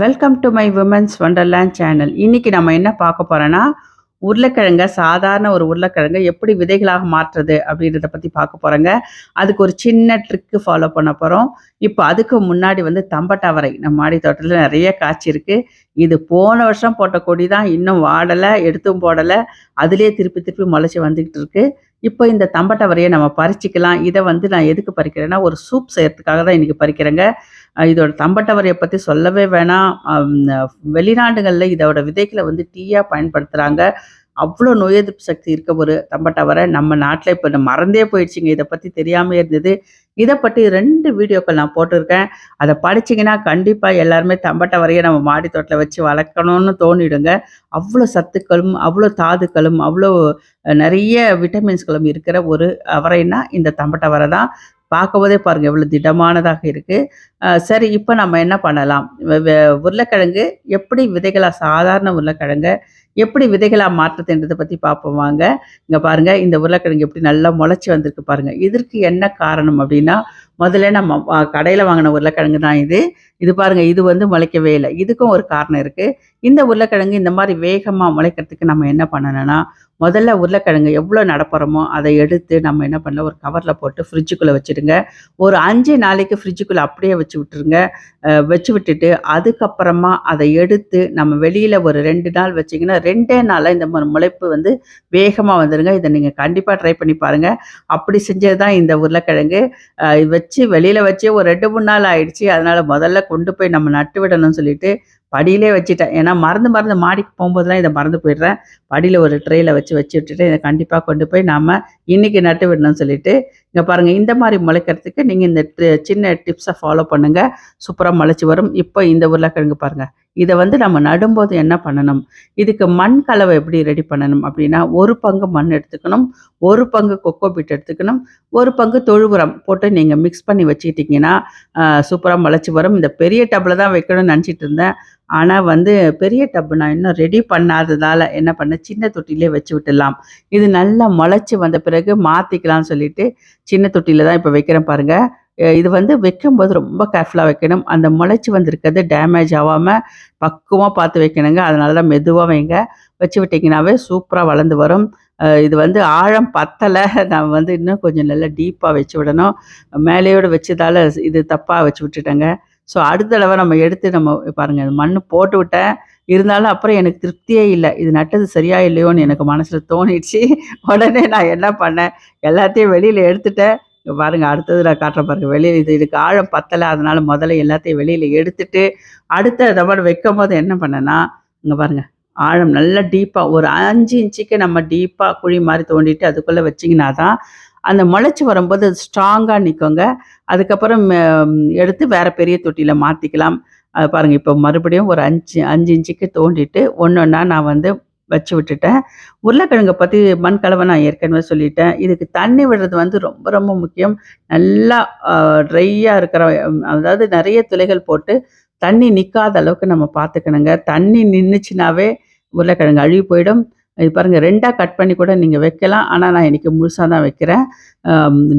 Welcome to my women's wonderland channel இன்னைக்கு நம்ம என்ன பார்க்க போகிறோன்னா உருளைக்கிழங்க சாதாரண ஒரு உருளைக்கிழங்கை எப்படி விதைகளாக மாற்றுறது அப்படின்றத பற்றி பார்க்க போகிறோங்க அதுக்கு ஒரு சின்ன ட்ரிக்கு ஃபாலோ பண்ண போகிறோம் இப்போ அதுக்கு முன்னாடி வந்து தம்பட்டவரை நம்ம மாடி தோட்டத்தில் நிறைய காய்ச்சி இருக்கு. இது போன வருஷம் போட்ட கொடி தான் இன்னும் வாடலை எடுத்தும் போடலை. அதுலேயே திருப்பி திருப்பி முளைச்சி வந்துக்கிட்டு இருக்கு. இப்போ இந்த தம்பட்டவரையை நம்ம பறிச்சிக்கலாம். இதை வந்து நான் எதுக்கு பறிக்கிறேன்னா ஒரு சூப் செய்யறதுக்காக தான் இன்றைக்கி பறிக்கிறேங்க. இதோட தம்பட்டவரையை பற்றி சொல்லவே வேணாம். வெளிநாடுகளில் இதோட விதைகளை வந்து டீயாக பயன்படுத்துகிறாங்க அவ்வளோ நோய் எதிர்ப்பு சக்தி இருக்க ஒரு தம்பட்டவரை நம்ம நாட்டில் இப்போ மறந்தே போயிடுச்சுங்க. இதை பற்றி தெரியாமல் இருந்தது. இதை பற்றி ரெண்டு வீடியோக்கள் நான் போட்டிருக்கேன். அதை படிச்சிங்கன்னா கண்டிப்பாக எல்லாருமே தம்பட்டவரையை நம்ம மாடி தோட்டத்தில் வச்சு வளர்க்கணும்னு தோணிடுங்க. அவ்வளோ சத்துக்களும் அவ்வளோ தாதுக்களும் அவ்வளோ நிறைய விட்டமின்ஸ்களும் இருக்கிற ஒரு அவரைன்னா இந்த தம்பட்டவரை தான். பார்க்கும்போதே பாருங்கள் எவ்வளோ திடமானதாக இருக்குது சரி இப்போ நம்ம என்ன பண்ணலாம்? உருளைக்கிழங்கு எப்படி விதைகளாக சாதாரண உருளைக்கிழங்கை எப்படி விதைகளாக மாற்றுதுன்றதை பற்றி பார்ப்போம் வாங்க. இங்கே பாருங்க இந்த உருளைக்கிழங்கு எப்படி நல்லா முளைச்சி வந்திருக்கு பாருங்க. இதற்கு என்ன காரணம் அப்படின்னா முதல்ல நம்ம கடையில் வாங்கின உருளைக்கிழங்கு தான் இது. இது பாருங்க இது வந்து முளைக்கவே இல்லை. இதுக்கும் ஒரு காரணம் இருக்குது இந்த உருளைக்கிழங்கு இந்த மாதிரி வேகமாக முளைக்கிறதுக்கு நம்ம என்ன பண்ணணும்னா முதல்ல உருளைக்கிழங்கு எவ்வளோ நடப்புறமோ அதை எடுத்து நம்ம என்ன பண்ணலாம் ஒரு கவரில் போட்டு ஃப்ரிட்ஜுக்குள்ளே வச்சுடுங்க. ஒரு அஞ்சு நாளைக்கு ஃப்ரிட்ஜுக்குள்ளே அப்படியே வச்சு விட்டுருங்க. வச்சு விட்டுட்டு அதுக்கப்புறமா அதை எடுத்து நம்ம வெளியில் ஒரு ரெண்டு நாள் வச்சிங்கன்னா ரெண்டே நாளில் இந்த முளைப்பு வந்து வேகமாக வந்துடுங்க இதை நீங்கள் கண்டிப்பாக ட்ரை பண்ணி பாருங்கள் அப்படி செஞ்சது தான் இந்த உருளைக்கிழங்கு. வச்சு வெளியில் வச்சு ஒரு ரெண்டு மூணு நாள் ஆயிடுச்சு. அதனால் முதல்ல கொண்டு போய் நம்ம நட்டு விடணும்னு சொல்லிட்டு படியிலே வச்சுட்டேன். ஏன்னா மறந்து மறந்து மாடிக்கு போகும்போதெல்லாம் இதை மறந்து போயிடுறேன். படியில் ஒரு ட்ரேயில் வச்சு வச்சு விட்டுட்டு இதை கண்டிப்பாக கொண்டு போய் நாம் இன்னைக்கு நட்டு விடணும்னு சொல்லிட்டு இங்கே பாருங்கள் இந்த மாதிரி முளைக்கிறதுக்கு நீங்கள் இந்த சின்ன டிப்ஸை ஃபாலோ பண்ணுங்கள் சூப்பராக முளைச்சி வரும். இப்போ இந்த உருளைக்கிழங்கு பாருங்கள் இதை வந்து நம்ம நடும்போது என்ன பண்ணணும்? இதுக்கு மண் கலவை எப்படி ரெடி பண்ணணும்? அப்படின்னா ஒரு பங்கு மண் எடுத்துக்கணும் ஒரு பங்கு கொக்கோ பீட் எடுத்துக்கணும் ஒரு பங்கு தொழு உரம் போட்டு நீங்கள் மிக்ஸ் பண்ணி வச்சுக்கிட்டிங்கன்னா சூப்பராக முளைச்சி வரும். இந்த பெரிய டப்பில் தான் வைக்கணும்னு நினச்சிட்டு இருந்தேன். ஆனால் வந்து பெரிய டப்பு நான் இன்னும் ரெடி பண்ணாததால் என்ன பண்ணேன்? சின்ன தொட்டிலே வச்சு விட்டுடலாம். இது நல்லா முளைச்சி வந்த பிறகு மாற்றிக்கலாம்னு சொல்லிட்டு சின்ன தொட்டியில் தான் இப்போ வைக்கிறேன் பாருங்கள் இது வந்து வைக்கும்போது ரொம்ப கேர்ஃபுல்லாக வைக்கணும். அந்த முளைச்சி வந்திருக்கிறது டேமேஜ் ஆகாமல் பக்குவமாக பார்த்து வைக்கணுங்க. அதனால தான் மெதுவாக வைங்க. வச்சு விட்டிங்கனாவே சூப்பராக வளர்ந்து வரும். இது வந்து ஆழம் பத்தலை. நான் வந்து இன்னும் கொஞ்சம் நல்லா டீப்பாக வச்சு விடணும். மேலேயோடு வச்சதால இது தப்பாக வச்சு விட்டுட்டேங்க. ஸோ அடுத்த தடவை நம்ம எடுத்து நம்ம பாருங்கள் மண் போட்டு விட்டேன். இருந்தாலும் அப்புறம் எனக்கு திருப்தியே இல்லை. இது நட்டது சரியா இல்லையோன்னு எனக்கு மனசில் தோணிடுச்சு. உடனே நான் என்ன பண்ணேன்? எல்லாத்தையும் வெளியில் எடுத்துட்டேன். இங்கே பாருங்கள் அடுத்தது நான் காட்டுற பாருங்க. வெளியில் இது இதுக்கு ஆழம் பத்தலை. அதனால் முதல்ல எல்லாத்தையும் வெளியில் எடுத்துட்டு அடுத்த தவறு வைக்கும் போது என்ன பண்ணேன்னா இங்கே பாருங்க ஆழம் நல்லா டீப்பாக ஒரு அஞ்சு இன்ச்சுக்கு நம்ம டீப்பாக குழி மாதிரி தோண்டிட்டு அதுக்குள்ளே வச்சிங்கன்னா தான் அந்த முளைச்சி வரும்போது அது ஸ்ட்ராங்காக நிற்குங்க அதுக்கப்புறம் எடுத்து வேறு பெரிய தொட்டியில் மாற்றிக்கலாம் அது பாருங்கள் இப்போ மறுபடியும் ஒரு அஞ்சு அஞ்சு இன்ச்சுக்கு தோண்டிட்டு ஒன்று ஒன்றா நான் வந்து வச்சு விட்டுட்டேன். உருளைக்கிழங்கை பற்றி மண் கலவை நான் ஏற்கனவே சொல்லிட்டேன். இதுக்கு தண்ணி விடுறது வந்து ரொம்ப ரொம்ப முக்கியம். நல்லா ட்ரையாக இருக்கிற அதாவது நிறைய துளைகள் போட்டு தண்ணி நிற்காத அளவுக்கு நம்ம பார்த்துக்கணுங்க. தண்ணி நின்றுச்சுனாவே உருளைக்கிழங்கு அழுகி போயிடும். இது பாருங்கள் ரெண்டாக கட் பண்ணி கூட நீங்கள் வைக்கலாம். ஆனால் நான் இன்றைக்கி முழுசாக தான் வைக்கிறேன்.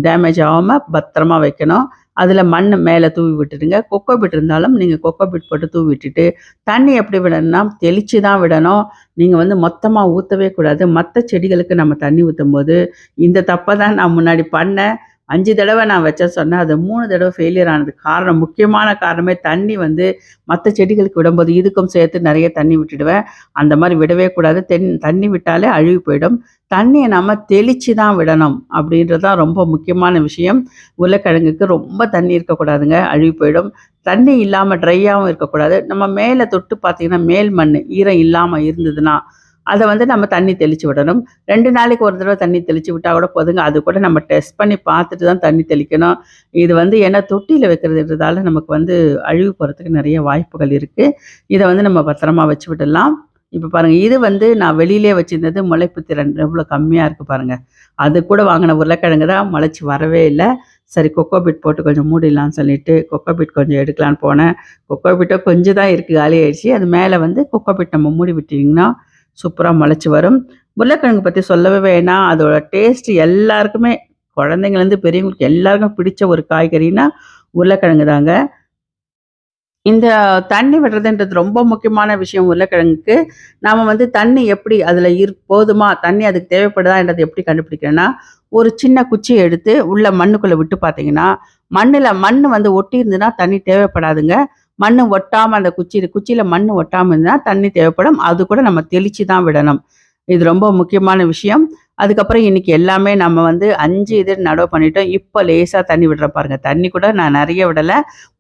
டேமேஜ் ஆகாமல் பத்திரமா வைக்கணும். அதில் மண் மேலே தூவி விட்டுடுங்க. கொக்கோ பிட் இருந்தாலும் நீங்கள் கொக்கோ பிட் போட்டு தூவி விட்டுட்டு தண்ணி எப்படி விடணும்னா தெளித்து தான் விடணும். நீங்கள் வந்து மொத்தமாக ஊற்றவே கூடாது. மற்ற செடிகளுக்கு நம்ம தண்ணி ஊற்றும் போது இந்த தப்பை தான் நான் முன்னாடி பண்ணேன். அஞ்சு தடவை நான் வச்ச சொன்னேன் அது மூணு தடவை ஃபெயிலியர் ஆனதுக்கு காரணம். முக்கியமான காரணமே தண்ணி வந்து மற்ற செடிகளுக்கு விடும்போது இதுக்கும் சேர்த்து நிறைய தண்ணி விட்டுடுவேன். அந்த மாதிரி விடவே கூடாது. தென் தண்ணி விட்டாலே அழுகி போயிடும். தண்ணியை நம்ம தெளித்து தான் விடணும் அப்படின்றது தான் ரொம்ப முக்கியமான விஷயம். உருளைக்கிழங்குக்கு ரொம்ப தண்ணி இருக்கக்கூடாதுங்க. அழுகி போயிடும். தண்ணி இல்லாமல் ட்ரையாகவும் இருக்கக்கூடாது. நம்ம மேலே தொட்டு பார்த்தீங்கன்னா மேல் மண் ஈரம் இல்லாமல் இருந்ததுன்னா அதை வந்து நம்ம தண்ணி தெளித்து விடணும். ரெண்டு நாளைக்கு ஒரு தடவை தண்ணி தெளித்து விட்டால் கூட போதுங்க. அது கூட நம்ம டெஸ்ட் பண்ணி பார்த்துட்டு தான் தண்ணி தெளிக்கணும். இது வந்து ஏன்னா தொட்டியில் வைக்கிறதுன்றதால நமக்கு வந்து அழிவு போகிறதுக்கு நிறைய வாய்ப்புகள் இருக்குது இதை வந்து நம்ம பத்திரமா வச்சு விடலாம். இப்போ பாருங்கள் இது வந்து நான் வெளியிலே வச்சுருந்தது முளைப்பு திறன் எவ்வளோ கம்மியாக இருக்குது பாருங்கள் அது கூட வாங்கின உருளைக்கிழங்கு தான் முளைச்சி வரவே இல்லை. சரி கொக்கோ பிட் போட்டு கொஞ்சம் மூடிடலாம்னு சொல்லிட்டு கொக்கோ பிட் கொஞ்சம் எடுக்கலான்னு போனேன். கொக்கோ பிட்டோ கொஞ்சம் தான் இருக்குது காலி ஆயிடுச்சு. அது மேலே வந்து கொக்கோ பிட் நம்ம மூடி விட்டிங்கன்னா சூப்பராக முளைச்சி வரும் உருளைக்கிழங்கு பற்றி சொல்லவே வேணாம் அதோட டேஸ்ட் எல்லாருக்குமே குழந்தைங்கலேருந்து பெரியவங்களுக்கு எல்லாருக்கும் பிடிச்ச ஒரு காய்கறினா உருளைக்கிழங்கு தாங்க இந்த தண்ணி விடுறதுன்றது ரொம்ப முக்கியமான விஷயம் உருளைக்கிழங்குக்கு. நாம் வந்து தண்ணி எப்படி அதில் இரு போதுமா? தண்ணி அதுக்கு தேவைப்படுதான்றது எப்படி கண்டுபிடிக்கிறேன்னா, ஒரு சின்ன குச்சியை எடுத்து உள்ள மண்ணுக்குள்ளே விட்டு பார்த்தீங்கன்னா, மண்ணில் மண் வந்து ஒட்டி இருந்துன்னா தண்ணி தேவைப்படாதுங்க. மண் ஒட்டாமல் அந்த குச்சி குச்சியில் மண் ஒட்டாமல் இருந்தால் தண்ணி தேவைப்படும். அது கூட நம்ம தெளித்து தான் விடணும். இது ரொம்ப முக்கியமான விஷயம். அதுக்கப்புறம் இன்னைக்கு எல்லாமே நம்ம வந்து அஞ்சு இது நடவு பண்ணிட்டோம். இப்போ லேசாக தண்ணி விடுறேன் பாருங்க. தண்ணி கூட நான் நிறைய விடலை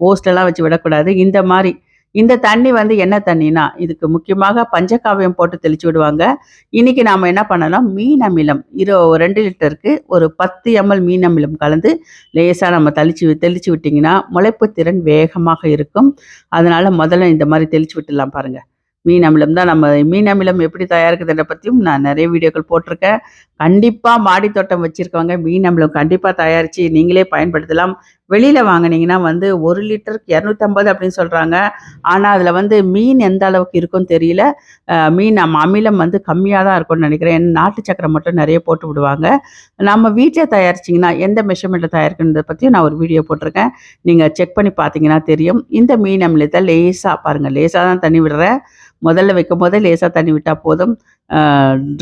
ஓஸ்லலாம் வச்சு விடக்கூடாது. இந்த மாதிரி இந்த தண்ணி வந்து என்ன தண்ணினா, இதுக்கு முக்கியமாக பஞ்சகாவியம் போட்டு தெளிச்சு விடுவாங்க. இன்னைக்கு நாம என்ன பண்ணலாம், மீன் அமிலம் இரு ரெண்டு லிட்டருக்கு ஒரு 10 எம்எல் மீன் அமிலம் கலந்து லேசா நம்ம தெளிச்சு தெளிச்சு விட்டீங்கன்னா, முளைப்பு திறன் வேகமாக இருக்கும். அதனால முதல்ல இந்த மாதிரி தெளிச்சு விட்டுடலாம் பாருங்க. மீன் அமிலம் தான் நம்ம மீன் அமிலம் எப்படி தயாரிக்கிறதுன்ற பற்றியும் நான் நிறைய வீடியோக்கள் போட்டிருக்கேன். கண்டிப்பாக மாடி தோட்டம் வச்சுருக்கவங்க மீன் அமிலம் கண்டிப்பாக தயாரித்து நீங்களே பயன்படுத்தலாம். வெளியில் வாங்குனீங்கன்னா வந்து ஒரு லிட்டருக்கு 250 அப்படின்னு சொல்கிறாங்க ஆனால் அதில் வந்து மீன் எந்த அளவுக்கு இருக்கும்னு தெரியல. மீன் நம்ம அமிலம் வந்து கம்மியாக தான் இருக்கும்னு நினைக்கிறேன் நாட்டு சக்கரை மட்டும் நிறைய போட்டு விடுவாங்க. நம்ம வீட்டில் தயாரிச்சீங்கன்னா, எந்த மெஷர்மெண்ட்டில் தயாரிக்கணுன்றதை பற்றியும் நான் ஒரு வீடியோ போட்டிருக்கேன். நீங்கள் செக் பண்ணி பார்த்தீங்கன்னா தெரியும். இந்த மீன் அமிலத்தை லேசாக பாருங்கள் லேசாக தான் தண்ணி விடுறேன். முதல்ல வைக்கும்போதே லேசாக தண்ணி விட்டால் போதும்.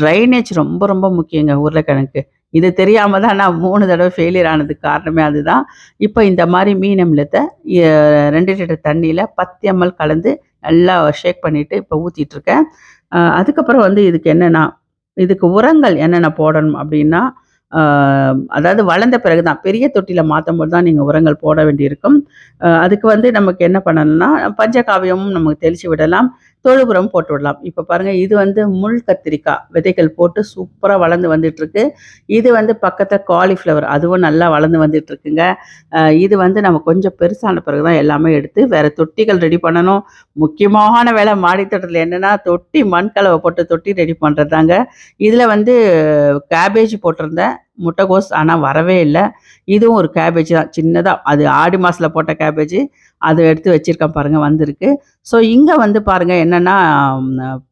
ட்ரைனேஜ் ரொம்ப ரொம்ப முக்கியங்க உருளைக்கிழங்கு இது தெரியாம தான் நான் மூணு தடவை ஃபெயிலியர் ஆனதுக்கு காரணமே அதுதான். இப்போ இந்த மாதிரி மீன் அமிலத்தை ரெண்டு லிட்டர் தண்ணியில் பத்து எம்எல் கலந்து நல்லா ஷேக் பண்ணிட்டு இப்போ ஊத்திட்டு இருக்கேன். அதுக்கப்புறம் வந்து இதுக்கு என்னென்னா இதுக்கு உரங்கள் என்னென்ன போடணும் அப்படின்னா, அதாவது வளர்ந்த பிறகு தான். பெரிய தொட்டியில மாத்தும்போது தான் நீங்கள் உரங்கள் போட வேண்டியிருக்கும். அதுக்கு வந்து நமக்கு என்ன பண்ணணும்னா, பஞ்சகாவியமும் நமக்கு தெளிச்சு விடலாம். தொழுபுறம் போட்டு விடலாம். இப்போ பாருங்கள் இது வந்து முள் கத்திரிக்காய் விதைகள் போட்டு சூப்பராக வளர்ந்து வந்துட்டுருக்கு. இது வந்து பக்கத்தில் காலிஃப்ளவர் அதுவும் நல்லா வளர்ந்து வந்துட்டுருக்குங்க. இது வந்து நம்ம கொஞ்சம் பெருசான பிறகு தான் எல்லாமே எடுத்து வேறு தொட்டிகள் ரெடி பண்ணணும். முக்கியமான வேலை மாடித்தோட்டத்தில் என்னென்னா தொட்டி மண் கலவை போட்டு தொட்டி ரெடி பண்றது தாங்க. வந்து கேபேஜ் போட்டிருந்தேன். முட்டைகோஸ் ஆனால் வரவே இல்லை இதுவும் ஒரு கேபேஜ் தான் சின்னதாக அது ஆடி மாதத்தில் போட்ட கேபேஜ். அதை எடுத்து வச்சிருக்கேன் பாருங்கள் வந்திருக்கு. ஸோ இங்கே வந்து பாருங்கள் என்னென்னா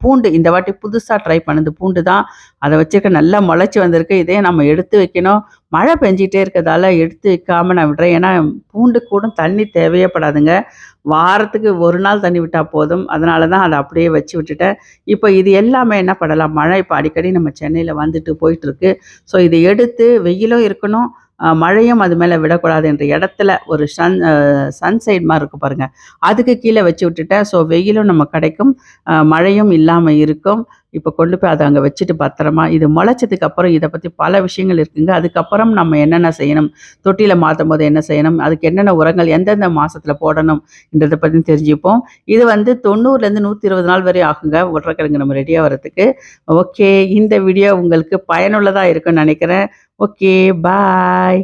பூண்டு இந்த வாட்டி புதுசாக ட்ரை பண்ணது பூண்டு தான். அதை வச்சுருக்க நல்லா முளைச்சி வந்திருக்கு. இதே நம்ம எடுத்து வைக்கணும். மழை பெஞ்சிகிட்டே இருக்கிறதால எடுத்து வைக்காமல் நான் விடுறேன். ஏன்னா பூண்டு கூட தண்ணி தேவையப்படாதுங்க வாரத்துக்கு ஒரு நாள் தண்ணி விட்டால் போதும். அதனால தான் அதை அப்படியே வச்சு விட்டுட்டேன். இப்போ இது எல்லாமே என்ன பண்ணலாம், மழை இப்போ அடிக்கடி நம்ம சென்னையில் வந்துட்டு போயிட்டுருக்கு. ஸோ இதை எடுத்து வெயிலும் இருக்கணும், மழையும் அது மேலே விடக்கூடாது என்ற இடத்துல ஒரு சன் சன்சைட் மாதிரி இருக்கு பாருங்கள் அதுக்கு கீழே வச்சு விட்டுட்டேன். ஸோ வெயிலும் நம்ம கிடைக்கும். மழையும் இல்லாமல் இருக்கும். இப்போ கொண்டு போய் அதை அங்கே வச்சுட்டு பத்திரமா இது முளைச்சதுக்கு அப்புறம் இதை பற்றி பல விஷயங்கள் இருக்குங்க. அதுக்கப்புறம் நம்ம என்னென்ன செய்யணும், தொட்டியில் மாற்றும் போது என்ன செய்யணும், அதுக்கு என்னென்ன உரங்கள் எந்தெந்த மாதத்தில் போடணும்ன்றத பற்றி தெரிஞ்சுப்போம். இது வந்து 90லேருந்து 120 நாள் வரை ஆகுங்க உருளைக்கிழங்கு நம்ம ரெடியாக ஆவறதுக்கு. ஓகே இந்த வீடியோ உங்களுக்கு பயனுள்ளதாக இருக்கும்னு நினைக்கிறேன் ஓகே பாய்.